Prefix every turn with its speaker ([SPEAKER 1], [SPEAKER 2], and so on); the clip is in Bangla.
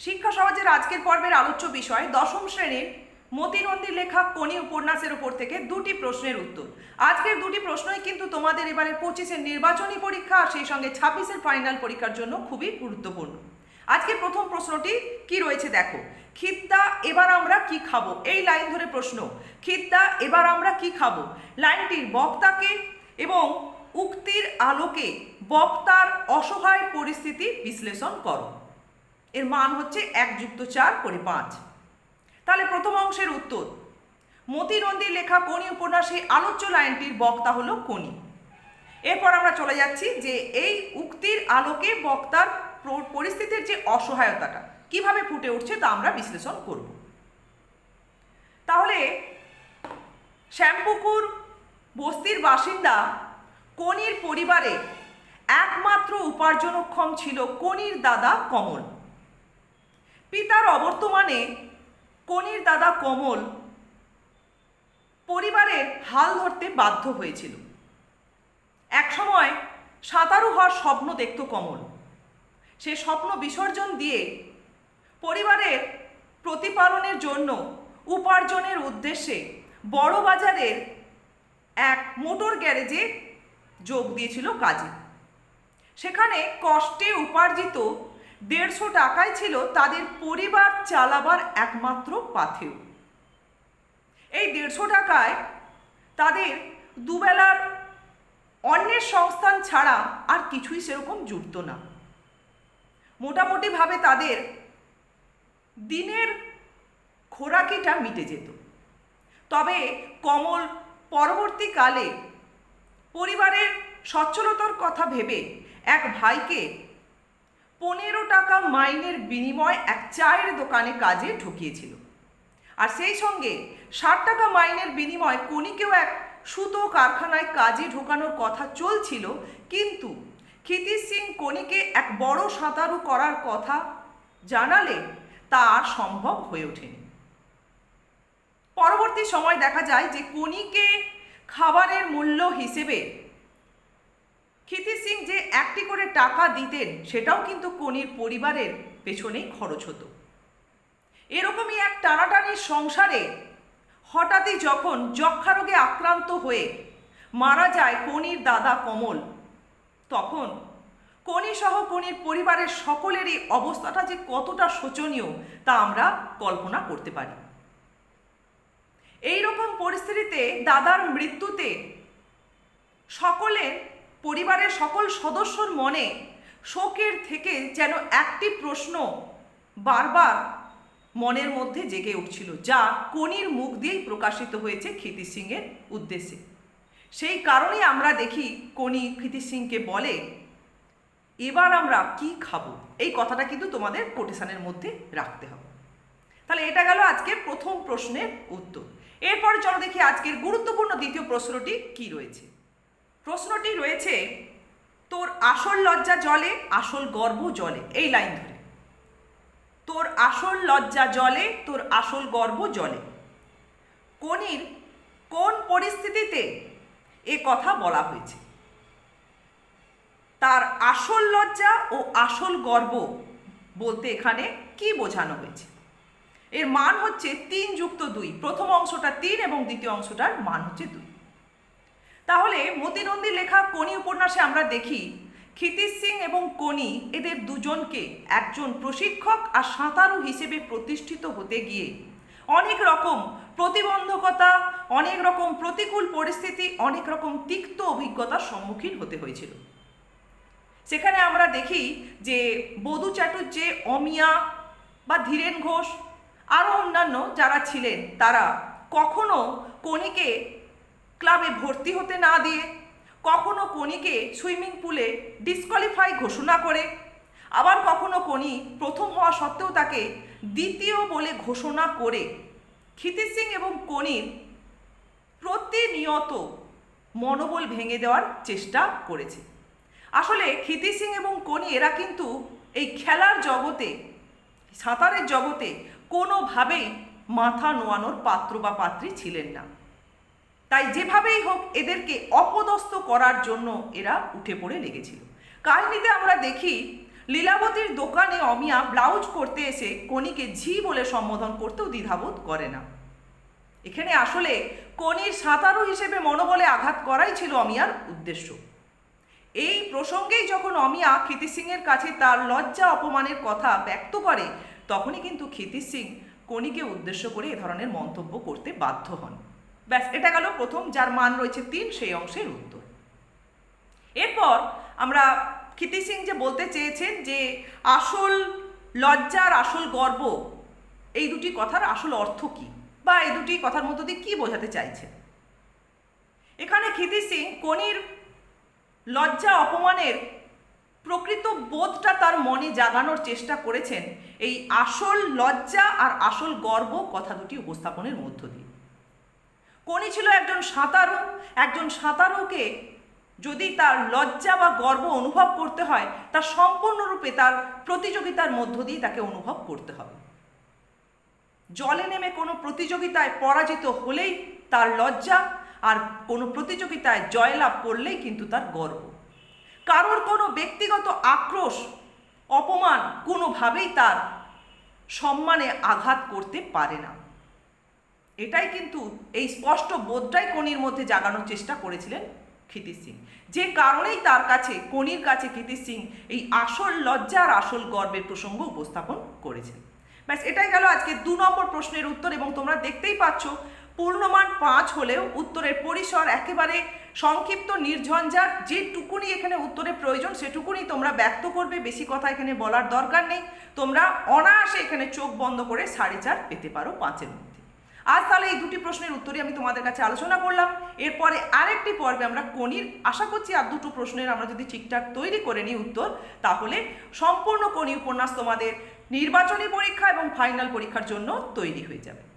[SPEAKER 1] শিক্ষা সমাজের আজকের পর্বের আলোচ্য বিষয় দশম শ্রেণির মতিনন্দীর লেখা কোনি উপন্যাসের উপর থেকে দুটি প্রশ্নের উত্তর। আজকের দুটি প্রশ্নই কিন্তু তোমাদের এবারে পঁচিশের নির্বাচনী পরীক্ষা আর সেই সঙ্গে ছাব্বিশের ফাইনাল পরীক্ষার জন্য খুবই গুরুত্বপূর্ণ। আজকের প্রথম প্রশ্নটি কি রয়েছে দেখো। খিদ্দা এবার আমরা কি খাব? এই লাইন ধরে প্রশ্ন। খিদ্দা এবার আমরা কি খাব? লাইনটির বক্তাকে এবং উক্তির আলোকে বক্তার অসহায় পরিস্থিতি বিশ্লেষণ করো। এর মান হচ্ছে এক যুক্ত চার করে পাঁচ। তাহলে প্রথম অংশের উত্তর। মতিনন্দীর লেখা কোনি উপন্যাসে আলোচ্য লাইনটির বক্তা হলো কোনি এরপর আমরা চলে যাচ্ছি যে এই উক্তির আলোকে বক্তার পরিস্থিতির যে অসহায়তাটা, কীভাবে ফুটে উঠছে তা আমরা বিশ্লেষণ করব। তাহলে শ্যামপুকুর বস্তির বাসিন্দা কনির পরিবারে একমাত্র উপার্জনক্ষম ছিল কনির দাদা কমল। পিতার অবর্তমানে কনির দাদা কমল পরিবারের হাল ধরতে বাধ্য হয়েছিল। একসময় সাঁতারু হওয়ার স্বপ্ন দেখত কমল। সে স্বপ্ন বিসর্জন দিয়ে পরিবারের প্রতিপালনের জন্য উপার্জনের উদ্দেশ্যে বড় বাজারের এক মোটর গ্যারেজে যোগ দিয়েছিল কাজে। সেখানে কষ্টে উপার্জিত দেড়শো টাকাই ছিল তাদের পরিবার চালাবার একমাত্র পাথেয়। এই দেড়শো টাকায় তাদের দুবেলার অন্যের সংস্থান ছাড়া আর কিছুই সেরকম জুটত না। মোটামুটিভাবে তাদের দিনের খোরাকিটা মিটে যেত। তবে কমল পরবর্তীকালে পরিবারের সচ্ছলতার কথা ভেবে এক ভাইকে পনেরো টাকা মাইনের বিনিময় এক চায়ের দোকানে কাজে ঢুকিয়েছিল। আর সেই সঙ্গে ষাট টাকা মাইনের বিনিময় কণিকেও এক সুতো কারখানায় কাজে ঢোকানোর কথা চলছিল, কিন্তু ক্ষিতিশ সিং কণিকে এক বড় সাঁতারু করার কথা জানালে তা আর সম্ভব হয়ে ওঠেনি। পরবর্তী সময় দেখা যায় যে কণিকে খাবারের মূল্য হিসেবে ক্ষিতি সিং যে একটি করে টাকা দিতেন, সেটাও কিন্তু কনির পরিবারের পেছনেই খরচ হতো। এরকমই এক টানাটানির সংসারে হঠাৎই যখন যক্ষা রোগে আক্রান্ত হয়ে মারা যায় কনির দাদা কমল, তখন কনি সহ কনির পরিবারের সকলেরই অবস্থাটা যে কতটা শোচনীয় তা আমরা কল্পনা করতে পারি। এই রকম পরিস্থিতিতে দাদার মৃত্যুতে সকলের পরিবারের সকল সদস্যর মনে শোকের থেকে যেন একটি প্রশ্ন বারবার মনের মধ্যে জেগে উঠছিল, যা কনির মুখ দিয়েই প্রকাশিত হয়েছে ক্ষিতি সিংয়ের উদ্দেশ্যে। সেই কারণেই আমরা দেখি কনি ক্ষিতি সিংকে বলে, এবার আমরা কি খাব? এই কথাটা কিন্তু তোমাদের কোটেশনের মধ্যে রাখতে হবে। তাহলে এটা গেল আজকের প্রথম প্রশ্নের উত্তর। এরপরে চলো দেখি আজকের গুরুত্বপূর্ণ দ্বিতীয় প্রশ্নটি কি রয়েছে। প্রশ্নটি রয়েছে, তোর আসল লজ্জা জলে, আসল গর্ব জলে। এই লাইন ধরে। তোর আসল লজ্জা জলে, তোর আসল গর্ব জলে। কনির কোন পরিস্থিতিতে এ কথা বলা হয়েছে? তার আসল লজ্জা ও আসল গর্ব বলতে এখানে কি বোঝানো হয়েছে? এর মান হচ্ছে তিন যুক্ত দুই। প্রথম অংশটা তিন এবং দ্বিতীয় অংশটার মান হচ্ছে দুই। তাহলে মতিনন্দী লেখা কনি উপন্যাসে আমরা দেখি, ক্ষিতিশ সিং এবং কনি এদের দুজনকে একজন প্রশিক্ষক আর সাঁতারু হিসেবে প্রতিষ্ঠিত হতে গিয়ে। অনেক রকম প্রতিবন্ধকতা, অনেক রকম প্রতিকূল পরিস্থিতি, অনেক রকম তিক্ত অভিজ্ঞতার সম্মুখীন হতে হয়েছিল। সেখানে আমরা দেখি যে বধু চাটুর্যে অমিয়া বা ধীরেন ঘোষ, আরও অন্যান্য যারা ছিলেন, তারা কখনো কনিকে ক্লাবে ভর্তি হতে না দিয়ে কখনো কনিকে সুইমিং পুলে ডিসকোয়ালিফাই ঘোষণা করে, আবার কখনো কনি প্রথম হওয়া সত্ত্বেও তাকে দ্বিতীয় বলে ঘোষণা করে। ক্ষিতিশ সিং এবং কনির প্রতিনিয়ত মনোবল ভেঙে দেওয়ার চেষ্টা করেছে। আসলে ক্ষিতি সিং এবং কনি এরা কিন্তু এই খেলার জগতে, সাঁতারের জগতে কোনোভাবেই মাথা নোয়ানোর পাত্র বা পাত্রী ছিলেন না। তাই যেভাবেই হোক এদেরকে অপদস্থ করার জন্য এরা উঠে পড়ে লেগেছিল। কাহিনীতে আমরা দেখি, লীলাবতীর দোকানে অমিয়া ব্লাউজ করতে এসে কনিকে ঝি বলে সম্বোধন করতেও দ্বিধাবোধ করে না। এখানে আসলে কনির সাঁতারু হিসেবে মনোবলে আঘাত করাই ছিল অমিয়ার উদ্দেশ্য। এই প্রসঙ্গেই যখন অমিয়া ক্ষিতি সিংয়ের কাছে তার লজ্জা অপমানের কথা ব্যক্ত করে, তখনই কিন্তু ক্ষিতি সিং কনিকে উদ্দেশ্য করে এ ধরনের মন্তব্য করতে বাধ্য হন। ব্যাস, এটা গেল প্রথম, যার মান রয়েছে তিন, সেই অংশের উত্তর। এরপর আমরা ক্ষিতি সিং যে বলতে চেয়েছেন যে আসল লজ্জার আসল গর্ব, এই দুটি কথার আসল অর্থ কি? বা এই দুটি কথার মধ্য দিয়ে কী বোঝাতে চাইছে এখানে ক্ষিতি সিং কনির লজ্জা অপমানের প্রকৃত বোধটা তার মনে জাগানোর চেষ্টা করেছেন এই আসল লজ্জা আর আসল গর্ব কথা দুটি উপস্থাপনের মধ্য দিয়ে। কোনি ছিল একজন সাঁতারু। একজন সাঁতারুকে যদি তার লজ্জা বা গর্ব অনুভব করতে হয়, তা সম্পূর্ণরূপে তার প্রতিযোগিতার মধ্য দিয়ে তাকে অনুভব করতে হবে। জলে নেমে কোনো প্রতিযোগিতায় পরাজিত হলেই তার লজ্জা, আর কোনো প্রতিযোগিতায় জয়লাভ করলেই কিন্তু তার গর্ব। কারোর কোনো ব্যক্তিগত আক্রোশ, অপমান কোনোভাবেই তার সম্মানে আঘাত করতে পারে না। এটাই কিন্তু এই স্পষ্ট বোধটাই কনির মধ্যে জাগানোর চেষ্টা করেছিলেন ক্ষিতির সিং। যে কারণেই তার কাছে কনির কাছে ক্ষিতির সিং এই আসল লজ্জা আর আসল গর্বের প্রসঙ্গ উপস্থাপন করেছেন। ব্যাস, এটাই গেল আজকে দু নম্বর প্রশ্নের উত্তর এবং তোমরা দেখতেই পাচ্ছ, পূর্ণমান পাঁচ হলেও উত্তরের পরিসর একেবারে সংক্ষিপ্ত, নির্ঝঞ্ঝাট, যেটুকুনি এখানে উত্তরের প্রয়োজন সেটুকুনি তোমরা ব্যক্ত করবে, বেশি কথা এখানে বলার দরকার নেই। তোমরা অনায়াসে এখানে চোখ বন্ধ করে সাড়ে চার পেতে পারো পাঁচের মধ্যে। আজ তাহলে এই দুটি প্রশ্নের উত্তরই আমি তোমাদের কাছে আলোচনা করলাম। এরপরে আরেকটি পর্বে আমরা কনির আশা করছি আর দুটো প্রশ্নের আমরা যদি ঠিকঠাক তৈরি করে নিই উত্তর, তাহলে সম্পূর্ণ কনি উপন্যাস তোমাদের নির্বাচনী পরীক্ষা এবং ফাইনাল পরীক্ষার জন্য তৈরি হয়ে যাবে।